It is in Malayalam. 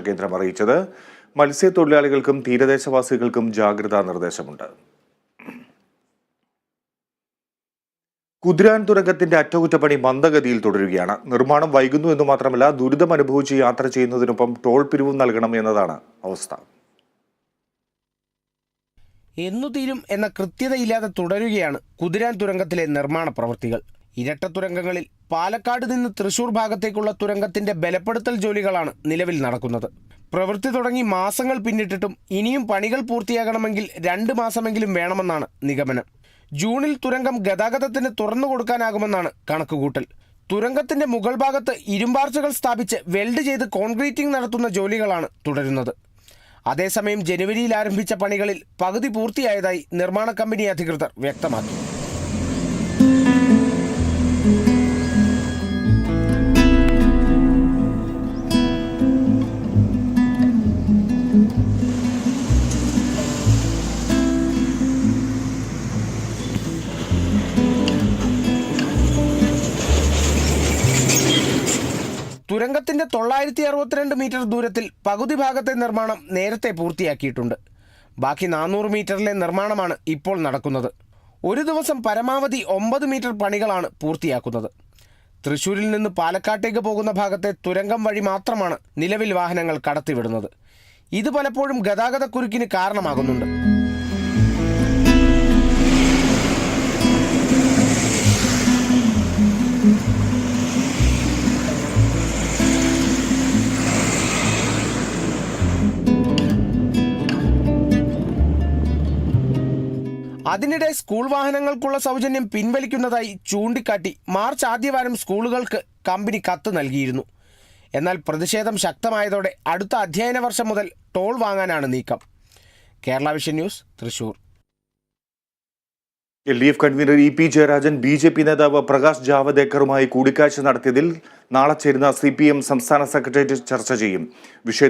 കേന്ദ്രം അറിയിച്ചത്. മത്സ്യത്തൊഴിലാളികൾക്കും തീരദേശവാസികൾക്കും ജാഗ്രതാ നിർദ്ദേശമുണ്ട്. കുതിരാൻ തുരങ്കത്തിന്റെ അറ്റകുറ്റപ്പണി മന്ദഗതിയിൽ തുടരുകയാണ്. നിർമ്മാണം വൈകുന്നു എന്ന് മാത്രമല്ല ദുരിതം അനുഭവിച്ച് യാത്ര ചെയ്യുന്നതിനൊപ്പം ടോൾ പിരിവും നൽകണം എന്നതാണ് അവസ്ഥ. എന്നു തീരും എന്ന കൃത്യതയില്ലാതെ തുടരുകയാണ് കുതിരാൻ തുരങ്കത്തിലെ നിർമ്മാണ പ്രവൃത്തികൾ. ഇരട്ട തുരങ്കങ്ങളിൽ പാലക്കാട് നിന്ന് തൃശൂർ ഭാഗത്തേക്കുള്ള തുരങ്കത്തിന്റെ ബലപ്പെടുത്തൽ ജോലികളാണ് നിലവിൽ നടക്കുന്നത്. പ്രവൃത്തി തുടങ്ങി മാസങ്ങൾ പിന്നിട്ടിട്ടും ഇനിയും പണികൾ പൂർത്തിയാകണമെങ്കിൽ രണ്ട് മാസമെങ്കിലും വേണമെന്നാണ് നിഗമനം. ജൂണിൽ തുരങ്കം ഗതാഗതത്തിന് തുറന്നു കൊടുക്കാനാകുമെന്നാണ് കണക്കുകൂട്ടൽ. തുരങ്കത്തിന്റെ മുകൾ ഭാഗത്ത് ഇരുമ്പാർച്ചകൾ സ്ഥാപിച്ച് വെൽഡ് ചെയ്ത് കോൺക്രീറ്റിംഗ് നടത്തുന്ന ജോലികളാണ് തുടരുന്നത്. അതേസമയം ജനുവരിയിൽ ആരംഭിച്ച പണികളിൽ പകുതി പൂർത്തിയായതായി നിർമ്മാണ കമ്പനി അധികൃതർ വ്യക്തമാക്കി. തുരങ്കത്തിന്റെ തൊള്ളായിരത്തി അറുപത്തിരണ്ട് മീറ്റർ ദൂരത്തിൽ പകുതി ഭാഗത്തെ നിർമ്മാണം നേരത്തെ പൂർത്തിയാക്കിയിട്ടുണ്ട്. ബാക്കി നാനൂറ് മീറ്ററിലെ നിർമ്മാണമാണ് ഇപ്പോൾ നടക്കുന്നത്. ഒരു ദിവസം പരമാവധി ഒമ്പത് മീറ്റർ പണികളാണ് പൂർത്തിയാക്കുന്നത്. തൃശൂരിൽ നിന്ന് പാലക്കാട്ടേക്ക് പോകുന്ന ഭാഗത്തെ തുരങ്കം വഴി മാത്രമാണ് നിലവിൽ വാഹനങ്ങൾ കടത്തിവിടുന്നത്. ഇത് പലപ്പോഴും ഗതാഗതക്കുരുക്കിന് കാരണമാകുന്നുണ്ട്. അതിനിടെ സ്കൂൾ വാഹനങ്ങൾക്കുള്ള സൗജന്യം പിൻവലിക്കുന്നതായി ചൂണ്ടിക്കാട്ടി മാർച്ച് ആദ്യവാരം സ്കൂളുകൾക്ക് കമ്പനി കത്ത് നൽകിയിരുന്നു. എന്നാൽ പ്രതിഷേധം ശക്തമായതോടെ അടുത്ത അധ്യയന വർഷം മുതൽ ടോൾ വാങ്ങാനാണ് നീക്കം. Kerala vision news Thrissur. L D F convener E P Jayarajan B J P നേതാവ് പ്രകാശ് ജാവദേക്കറുമായി കൂടിക്കാഴ്ച നടത്തിയതിൽ നാളെ ചേരുന്ന സി പി എം സംസ്ഥാന സെക്രട്ടേറിയറ്റ് ചർച്ച ചെയ്യും. വിഷയ